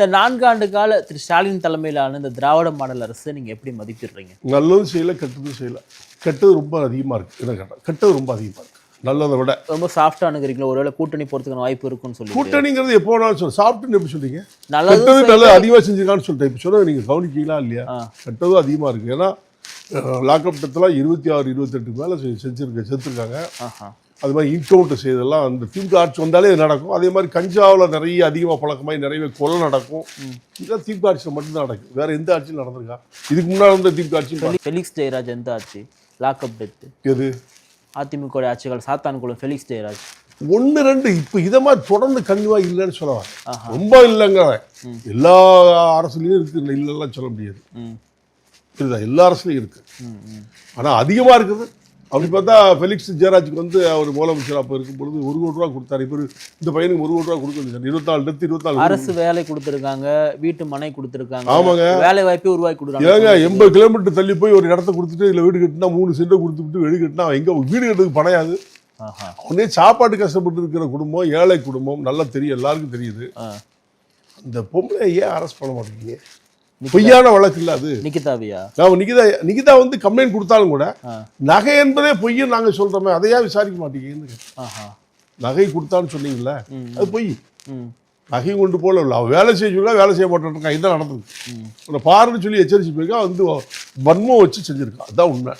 இந்த நான்காண்டு கால திரு ஸ்டாலின் தலைமையிலான இந்த திராவிட மாடல் அரசு நீங்க எப்படி மதிப்பிடுறீங்க? நல்லதும் செய்யல கெட்டதும் செய்யல. கெட்டது ரொம்ப அதிகமாக இருக்குது என்ன கேட்டால் கெட்டது ரொம்ப அதிகமாக இருக்குது நல்லதை விட. ரொம்ப சாஃப்டா அணுகுறீங்களா ஒருவேளை கூட்டணி போறதுக்கான வாய்ப்பு இருக்குன்னு சொல்லி கூட்டணிங்கிறது எப்போ வேணாலும் சொல்ல. சாப்பிட்டுன்னு எப்படி சொல்றீங்க? நல்லதும் கெட்டது நல்லது அதிகமாக செஞ்சிருக்கான்னு சொல்லிட்டேன் இப்போ சொன்னது நீங்கள் கவனிக்கீங்களா இல்லையா. கெட்டதும் அதிகமாக இருக்குது ஏன்னா லாக்அப் டெத்தில் இருபத்தி ஆறு இருபத்தெட்டுக்கு மேலே செஞ்சுருக்க செத்துருக்காங்க. அது மாதிரி இன்கவுண்டர் செய்தெல்லாம் அந்த திமுக ஆட்சி வந்தாலே இது நடக்கும். அதே மாதிரி கஞ்சாவில் நிறைய அதிகமாக பழக்கமாகி நிறைய கொலை நடக்கும். இதெல்லாம் திமுக ஆட்சியில் மட்டும்தான் நடக்கும் வேற எந்த ஆட்சியும் நடந்திருக்கா? இதுக்கு முன்னாடி இருந்த திமுக ஃபெலி- ஃபெலிக்ஸ் ஜெயராஜ் எந்த ஆட்சி? லாக்அப் டெத் எது? அதிமுக ஆட்சிகள் சாத்தான்குளம் ஃபெலிக்ஸ் ஜெயராஜ். ஒன்று ரெண்டு இப்போ இதை மாதிரி தொடர்ந்து கண்டிப்பாக இல்லைன்னு ஆஹா. ரொம்ப இல்லைங்க எல்லா அரசுலையும் இருக்கு இல்லைலாம் சொல்ல முடியாது. இதுதான் எல்லா அரசுலையும் இருக்கு. ம் ம் ஆனால் அதிகமாக இருக்குது. அப்படி பார்த்தா ஃபெலிக்ஸ் ஜெயராஜுக்கு வந்து அவர் முதலமைச்சர் அப்போ இருக்கும் பொழுது ஒரு கோடி ரூபா கொடுத்தாரு. இப்போ இந்த பையனுக்கு ஒரு கோடி ரூபா கொடுக்க இருபத்தாலு டெத்து இருபத்தாலு அரசு வேலை கொடுத்துருக்காங்க வீட்டு மனை கொடுத்துருக்காங்க. ஆமாங்க. வேலை வாய்ப்பே உருவாக்கி ஏங்க கொடுக்குறாங்க எண்பது கிலோமீட்டர் தள்ளி போய் ஒரு இடத்த கொடுத்துட்டு இல்லை வீடு கட்டினா மூணு சென்ட்டை கொடுத்துட்டு வீடு கட்டினா எங்கே வீடு கட்டுறதுக்கு பணையாது ஆஹா. அவனே சாப்பாட்டு கஷ்டப்பட்டு இருக்கிற குடும்பம் ஏழை குடும்பம் நல்லா தெரியும் எல்லாருக்கும் தெரியுது. ஆ. அந்த பொம்பளை ஏன் அரெஸ்ட் பண்ண மாட்டேங்கிறீங்க? பொய்யான வழக்கு இல்லை அது? நிக்கிதாவியா? நான் நிகிதா நிகிதா வந்து கம்ப்ளைண்ட் கொடுத்தாலும் கூட. நகை என்பதே பொய்ன்னு நாங்கள் சொல்கிறோமே அதையா விசாரிக்க. ஆஹா. நகை கொடுத்தான்னு சொன்னீங்கல்ல. அது பொய். நகையும் கொண்டு போல இல்லை அவன் வேலை செய்ய சொல்லி வேலை செய்ய மாட்டேன் இதான் நடந்தது? உன்னை பாருன்னு சொல்லி எச்சரிச்சு போயிருக்கா வந்து வன்மம் வச்சு செஞ்சிருக்கான் அதான் உண்மை.